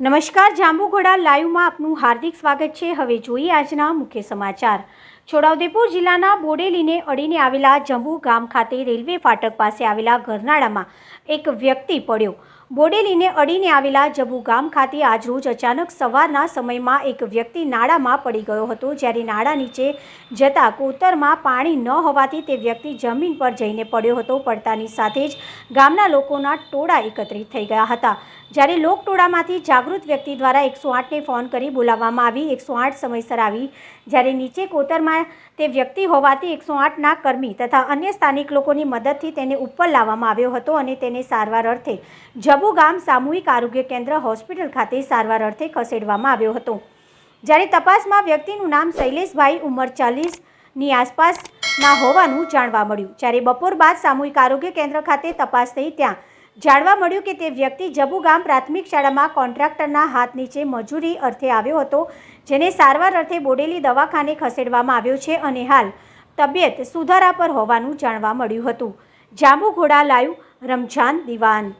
નમસ્કાર, જાંબુઘોડા લાઈવમાં આપનું હાર્દિક સ્વાગત છે. હવે જોઈએ આજના મુખ્ય સમાચાર. છોટાઉદેપુર જિલ્લાના બોડેલીને અડીને આવેલા જંબુ ગામ ખાતે રેલવે ફાટક પાસે આવેલા ઘરનાળામાં એક વ્યક્તિ પડ્યો. બોડેલીને અડીને આવેલા જંબુ ગામ ખાતે આજરોજ અચાનક સવારના સમયમાં એક વ્યક્તિ નાળામાં પડી ગયો હતો. જ્યારે નાળા નીચે જતા કોતરમાં પાણી ન હોવાથી તે વ્યક્તિ જમીન પર જઈને પડ્યો હતો. પડતાની સાથે જ ગામના લોકોના ટોળા એકત્રિત થઈ ગયા હતા. જ્યારે લોકટોળામાંથી જાગૃત વ્યક્તિ દ્વારા એકસો આઠને ફોન કરી બોલાવવામાં આવી, એકસો આઠ સમયસર આવી. જ્યારે નીચે કોતરમાં તે વ્યક્તિ હોવાથી એકસો આઠના કર્મી તથા અન્ય સ્થાનિક લોકોની મદદથી તેને ઉપર લાવવામાં આવ્યો હતો અને તેને સારવાર અર્થે જબુ ગામ સામૂહિક આરોગ્ય કેન્દ્ર હોસ્પિટલ ખાતે સારવાર અર્થે ખસેડવામાં આવ્યો હતો. જ્યારે તપાસમાં વ્યક્તિનું નામ શૈલેષભાઈ ઉંમર ચાલીસની આસપાસના હોવાનું જાણવા મળ્યું. જ્યારે બપોર બાદ સામૂહિક આરોગ્ય કેન્દ્ર ખાતે તપાસ થઈ, ત્યાં જાણવા મળ્યું કે તે વ્યક્તિ જબુ ગામ પ્રાથમિક શાળામાં કોન્ટ્રાક્ટરના હાથ નીચે મજૂરી અર્થે આવ્યો હતો, જેને સારવાર અર્થે બોડેલી દવાખાને ખસેડવામાં આવ્યો છે અને હાલ તબિયત સુધારા પર હોવાનું જાણવા મળ્યું હતું. જાંબુઘોડા લાઈવ, રમઝાન દિવાન